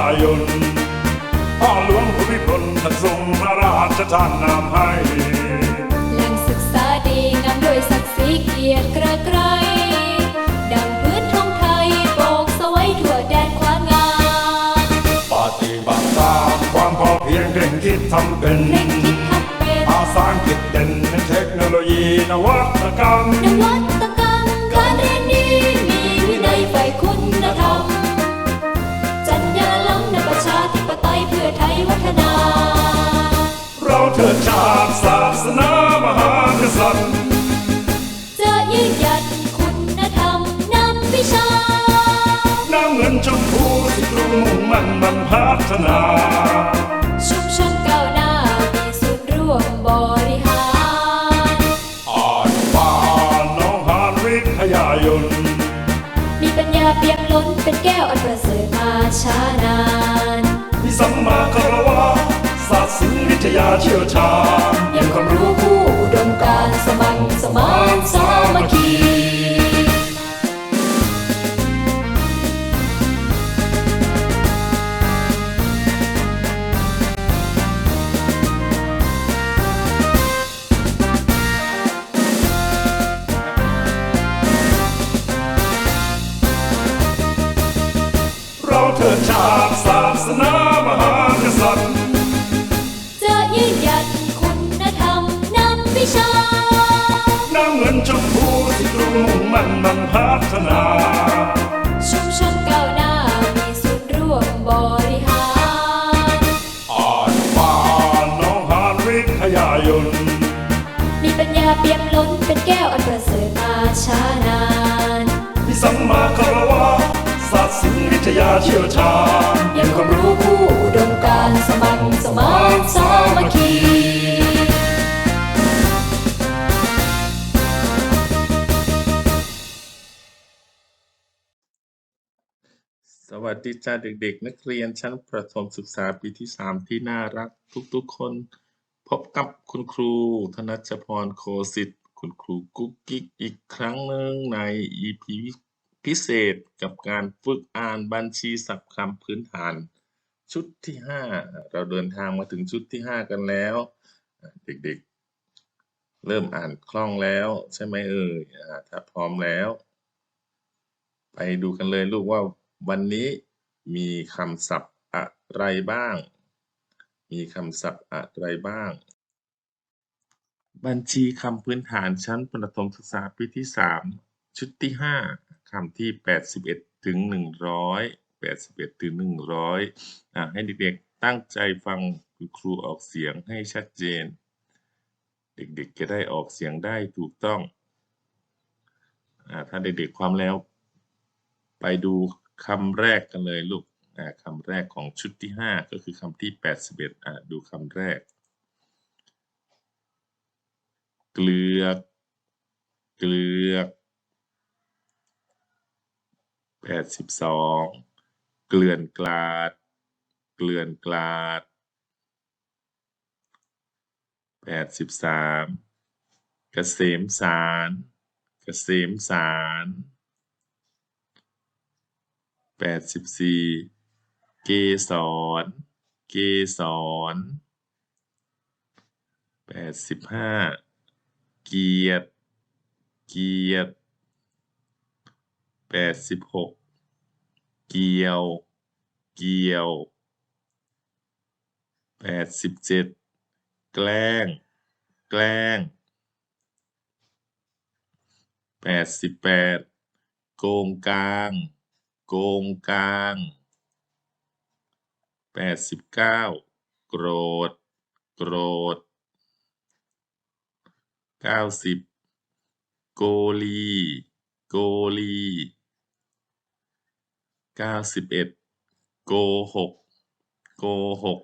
ายนพ่อหลวงภูมิพลท่านทรงพระราชทานนามให้ แหล่งศึกษาดีงามด้วยศักดิ์ศรีเกียรติเกระไกรดังพื้นทองไทยโบกสวัยทั่วแดนความงามปฏิบัติตามความพอเพียงเร่งคิดทำเป็นเร่งคิดทำเป็นภาษาอังกฤษเด่นในเทคโนโลยีนวัตกรรมนวัต เราเทิดชาติศาสนามหากษัตริย์จะยืนหยัดคุณธรรมนำวิชา น้ำเงินชมพูที่กรุงมุ่งมั่นมันพัฒนาชุมชนก้าวหน้ามีส่วนร่วมบริหารอ่านบ้านน้องหานวิทยายนมีปัญญาเปียมล้นเป็นแก้วอันประเสริฐมาช้านานมีสัมมาคารวะ ศร์ศิลป์วิทยาเชี่ยวชาญยังความรู้ผู้ดมการสมัครสมานสามัคคีเราเทิดชาติศาสนามหากษัตริย์ ชมพูที่กรุงมุ่งมั่นมันพัฒนาชุมชนก้าวหน้ามีส่วนร่วมบริหารอ่านบ้านน้องหานวิทยายนมีปัญญาเปี่ยมล้นเป็นแก้วอันประเสริฐมาช้านานมีสัมมาคารวะศาสตร์ศิลป์วิทยาเชี่ยวชาญยังความรู้ผู้อุดมการณ์สมัครสมานสามัคคี สวัสดีจ้าเด็กๆ นักเรียนชั้นประถมศึกษาปีที่ 3 ที่น่ารักทุกๆ คน พบกับคุณครู ธนัชพรโคสิทธิ์ คุณครูกุ๊กกิ๊กอีกครั้งหนึ่งใน EP พิเศษกับการฝึกอ่านบัญชีศัพท์คำพื้นฐาน ชุดที่ 5 เราเดินทางมาถึงชุดที่ 5 กันแล้ว เด็กๆ เริ่มอ่านคล่องแล้วใช่ไหมเอ่ยอ่าถ้าพร้อมแล้ว ไปดูกันเลยลูกว่า วันนี้มีคำศัพท์อะไรบ้าง มีคำศัพท์อะไรบ้าง บัญชีคำพื้นฐานชั้นประถมศึกษาปีที่ 3 ชุดที่ 5คำที่ 81 ถึง 100 81 ถึง 100อะให้เด็กๆตั้งใจฟังคุณครูออกเสียงให้ชัดเจน เด็กๆจะได้ออกเสียงได้ถูกต้องอถ้าเด็กๆความแล้ว ไปดู คำแรกกันเลยลูกคำแรกของชุดที่ 5 ก็คือคำที่ 81อ่าดูคำแรก เกลือก เกลือก82 เกลื่อนกลาด เกลื่อนกลาด 83 เกษมสาร เกษมสาร แปดสิบสี่เกสรเกสรแปดสิบห้าเกียรติเกียรติแปดสิบหกเกียว เกียวแปดสิบเจ็ดแกล้ง แกล้งแปดสิบแปดโกงกลาง โกงกลางแปดสิบเก้าโกรธ โกรธเก้าสิบโกลี โกลีเก้าสิบเอ็ดโกหก โกหก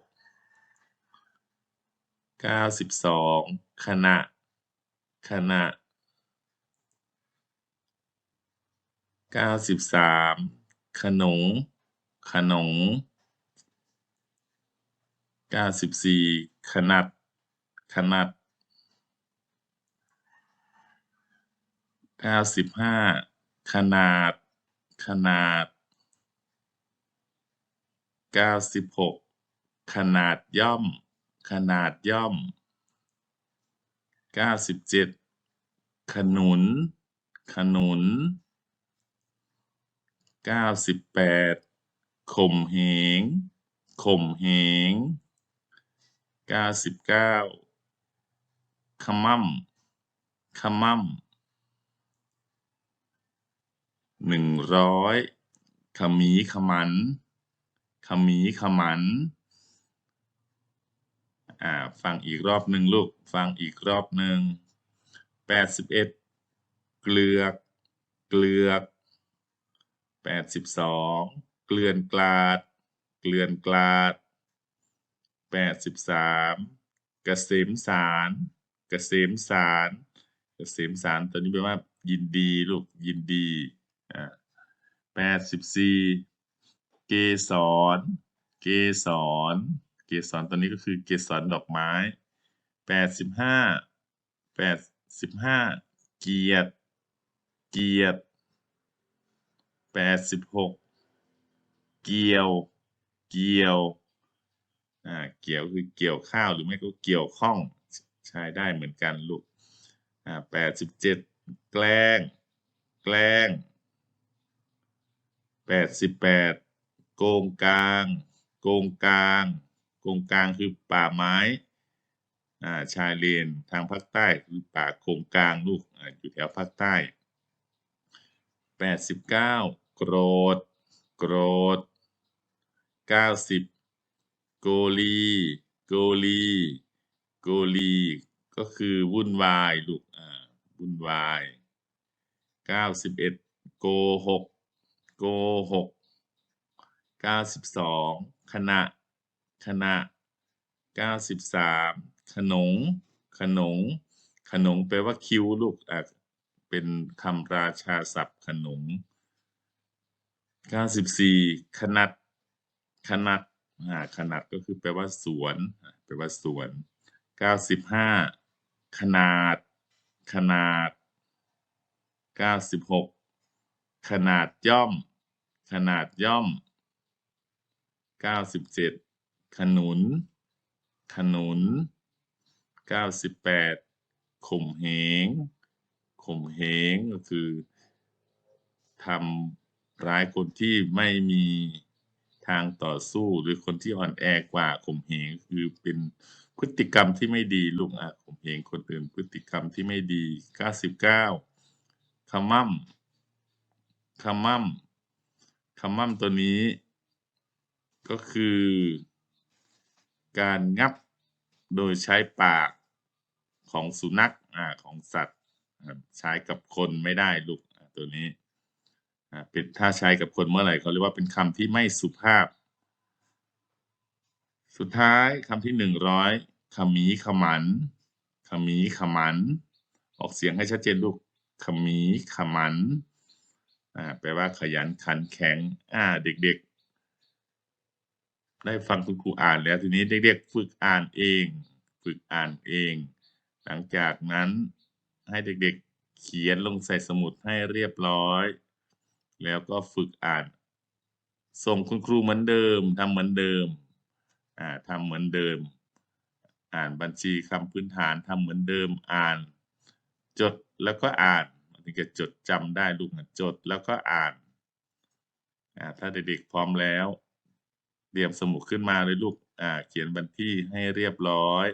เก้าสิบสองขณะ ขณะเก้าสิบสาม ขนง ขนงเก้าสิบสี่ขนาด ขนาดเก้าสิบห้าขนาด ขนาดเก้าสิบหกขนาดย่อม ขนาดย่อมเก้าสิบเจ็ดขนุน ขนุน เก้าสิบแปดข่มเหงข่มเหงเก้าสิบเก้าขมั่มขมั่มหนึ่งร้อยขมีขมัน ขมีขมัน อ่า ฟังอีกรอบหนึ่งลูก ฟังอีกรอบหนึ่งแปดสิบเอ็ด เกลือก เกลือก แปดสิบสองเกลื่อนกลาด เกลื่อนกลาดแปดสิบสามเกษมสาร เกษมสาร เกษมสารตัวนี้แปลว่า ยินดีลูกยินดีอ่าแปดสิบสี่เกสร เกสร เกสรตัวนี้ก็คือเกสรดอกไม้แปดสิบห้าแปดสิบห้าเกียรติเกียรติ แปดสิบหกเกี่ยว เกี่ยว อ่า เกี่ยวคือเกี่ยวข้าวหรือไม่ก็เกี่ยวข้องใช้ได้เหมือนกันลูก อ่าแปดสิบเจ็ดแกล้ง แกล้งแปดสิบแปดโกงกลาง โกงกลาง โกงกลางคือป่าไม้ อ่า ชายเลนทางภาคใต้คือป่าโกงกลางลูกอ่าอยู่แถวภาคใต้ แปดสิบเก้าโกรธ โกรธเก้าสิบโกลี โกลี โกลี ก็คือวุ่นวายลูก อ่า วุ่นวายเก้าสิบเอ็ดโกหก โกหกเก้าสิบสองขณะ ขณะเก้าสิบสามขนง ขนง ขนงแปลว่าคิ้วลูก อะ เป็นคำราชาศัพท์ขนงเก้าสิบสี่ขนัด ขนัดขนัดก็คือแปลว่าสวน แปลว่าสวนเก้าสิบห้าขนาด ขนาดเก้าสิบหกขนาดย่อม ขนาดย่อมเก้าสิบเจ็ดขนุน ขนุนเก้าสิบแปดข่มเหง ข่มเหงก็คือทำร้ายคนที่ไม่มีทางต่อสู้หรือคนที่อ่อนแอกว่าข่มเหงคือเป็นพฤติกรรมที่ไม่ดีลูกอะข่มเหงคนอื่น พฤติกรรมที่ไม่ดีเก้าสิบเก้าขมั่มขมั่มขมั่มตัวนี้ ก็คือ การงับโดยใช้ปากของสุนัขอ่าของสัตว์ ใช้กับคนไม่ได้ลูกตัวนี้เป็นถ้าใช้กับคนเมื่อไหร่เขาเรียกว่าเป็นคำที่ไม่สุภาพ สุดท้ายคำที่หนึ่งร้อยขมีขมันขมีขมัน ออกเสียงให้ชัดเจนลูกขมีขมันแปลว่าขยันขันแข็งอ่าเด็กๆ ได้ฟังคุณครูอ่านแล้วทีนี้เด็กๆฝึกอ่านเอง ฝึกอ่านเอง หลังจากนั้น ให้เด็กๆ เขียนลงใส่สมุดให้เรียบร้อย แล้วก็ฝึกอ่าน ส่งคุณครูเหมือนเดิมทำเหมือนเดิมอ่าทำเหมือนเดิม อ่านบัญชีคำพื้นฐานทำเหมือนเดิมอ่าน จดแล้วก็อ่านมันถึงจะจดจำได้ลูกนะจดแล้วก็อ่านอ่าถ้าเด็กๆพร้อมแล้วเตรียมสมุดขึ้นมาเลยลูกอ่าเขียนบันที่ให้เรียบร้อย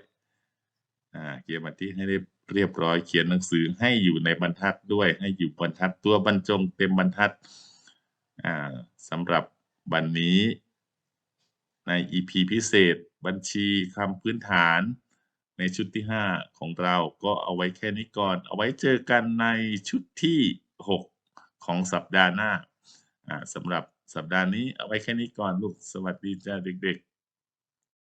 อ่าเขียนบันที่ให้เรียบ เรียบร้อยเขียนหนังสือให้อยู่ในบรรทัดด้วยให้อยู่บรรทัดตัวบรรจงเต็มบรรทัดสำหรับวันนี้ใน EP พิเศษ บัญชีคำพื้นฐาน ในชุดที่ 5 ของเราก็เอาไว้แค่นี้ก่อน เอาไว้เจอกันในชุดที่ 6 ของสัปดาห์หน้าอ่าสำหรับสัปดาห์นี้เอาไว้แค่นี้ก่อนลูกสวัสดีจ้าเด็กๆ